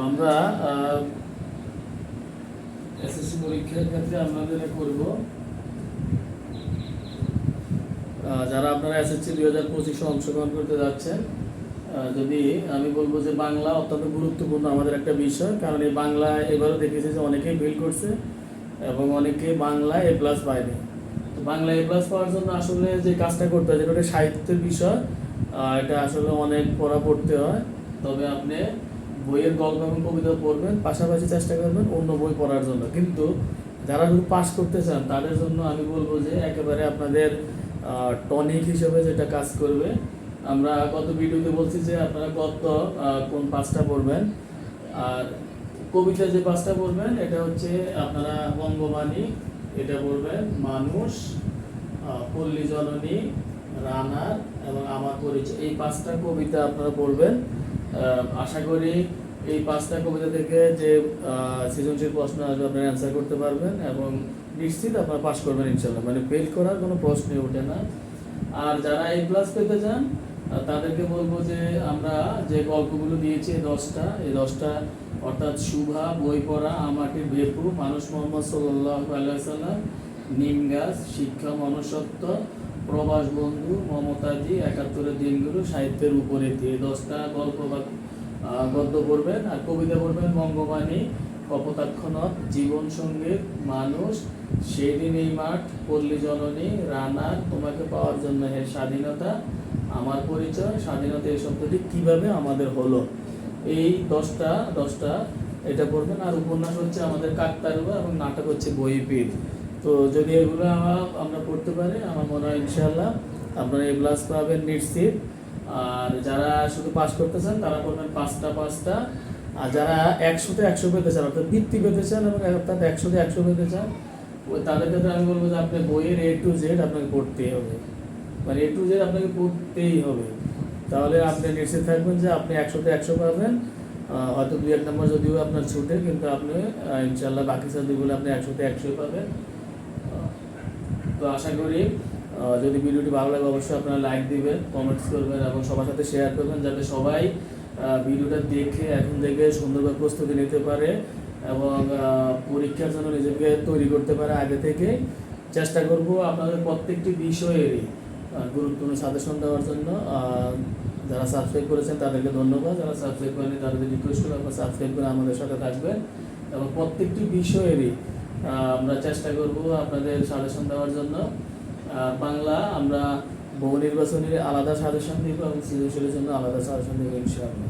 আমরা এসএসসি পরীক্ষার ক্ষেত্রে আপনাদের করব। আহ, যারা আপনারা এসএসসি দুই হাজার পঁচিশে অংশগ্রহণ করতে যাচ্ছেন যদি আমি বলব যে বাংলা অত্যন্ত গুরুত্বপূর্ণ আমাদের একটা বিষয় কারণ এই বাংলা এবারও দেখেছি যে অনেকেই ফেল করছে এবং অনেকে বাংলা এ প্লাস পায়নি। তো বাংলা এ প্লাস পাওয়ার জন্য আসলে যে কাজটা করতে হয় যেটা সাহিত্যের বিষয়। এটা আসলে অনেক পড়া পড়তে হয়। তবে আপনি বইয়ের গল্প এবং কবিতা পড়বেন, পাশাপাশি চেষ্টা করবেন অন্য বই পড়ার জন্য। কিন্তু যারা শুধু পাস করতে চান, তাদের জন্য আমি বলব যে একেবারে আপনাদের টনিক হিসেবে যেটা কাজ করবে, আমরা গত ভিডিওতে বলছি যে আপনারা গত কোন পাঁচটা পড়বেন। আর কবিতা যে পাঁচটা পড়বেন, এটা হচ্ছে আপনারা বঙ্গবাণী এটা পড়বেন মানুষ পল্লী জননী, রানার এবং আমার পরিচয়। এই পাঁচটা কবিতা আপনারা পড়বেন। আশা করি এই পাঁচটা কবিতা থেকে যে সৃজনশীল প্রশ্ন আসবে, আপনারা অ্যান্সার করতে পারবেন এবং নিশ্চিত আপনারা পাস করবেন ইনশাল্লাহ মানে ফেল করার কোনো প্রশ্নই ওঠে না। আর যারা এই ক্লাস পেতে চান তাদেরকে বলব যে, আমরা যে গল্পগুলো দিয়েছি দশটা, এই দশটা অর্থাৎ শুভা বই পড়া আমাটির বেপু মানুষ মোহাম্মদ সাল্লাহ আলাইসাল্লাম নিম গাছ, শিক্ষা, মনুষ্যত্ব প্রবাস বন্ধু মমতাজি একাত্তরের দিনগুলো সাহিত্যের উপরে দিয়ে দশটা গল্প বা গদ্য পড়বেন আর কবিতা পড়বেন বঙ্গবাণী কপোতাক্ষণত জীবন সংগীত মানুষ সেই দিন এই মাঠ, পল্লী জননী, রানা, তোমাকে পাওয়ার জন্য হে স্বাধীনতা, আমার পরিচয়, স্বাধীনতা এই শব্দটি কীভাবে আমাদের হলো? এই দশটা দশটা এটা পড়বেন আর উপন্যাস হচ্ছে আমাদের কাকতারুয়া এবং নাটক হচ্ছে বইপির তো যদি এগুলো আমরা পড়তে পারি, আমার মনে হয় ইনশাল্লাহ আপনারা এই ক্লাস পাবেন নিশ্চিত। আর যারা শুধু পাস করতে চান তারা পড়বেন পাঁচটা পাঁচটা। আর যারা একশোতে একশো পেতে চান, অর্থাৎ ভিত্তি পেতে চান এবং অর্থাৎ একশোতে একশো পেতে চান, ওই তাদের ক্ষেত্রে আমি বলব যে আপনি বইয়ের এ টু জেড আপনাকে পড়তেই হবে। মানে এ টু জেড আপনাকে পড়তেই হবে। তাহলে আপনি নিশ্চিত থাকবেন যে আপনি একশোতে একশো পাবেন। হয়তো দুই এক নম্বর যদিও আপনার ছুটে, কিন্তু আপনি ইনশাল্লাহ বাকি সাবজেক্টগুলো আপনি একশোতে একশোই পাবেন। তো আশা করি যদি ভিডিওটি ভালো লাগে অবশ্যই আপনারা লাইক দিবেন কমেন্টস করবেন এবং সবার সাথে শেয়ার করবেন যাতে সবাই ভিডিওটা দেখে, এখন থেকে সুন্দরভাবে প্রস্তুতি নিতে পারে এবং পরীক্ষার জন্য নিজেকে তৈরি করতে পারে আগে থেকে। চেষ্টা করব আপনাদের প্রত্যেকটি বিষয়েরই গুরুত্বপূর্ণ সাজেশন দেওয়ার জন্য। যারা সাবস্ক্রাইব করেছেন তাদেরকে ধন্যবাদ। যারা সাবস্ক্রাইব করেনি তাদেরকে রিকোয়েস্ট করে আপনারা সাবস্ক্রাইব করে আমাদের সাথে থাকবেন এবং প্রত্যেকটি বিষয়েরই আমরা চেষ্টা করব আপনাদের সাজেশন দেওয়ার জন্য। বাংলা আমরা বহু নির্বাচনের আলাদা সাজেশন দিব এবং সৃজনশীলের জন্য আলাদা সাজেশন দিব ইনশাআল্লাহ।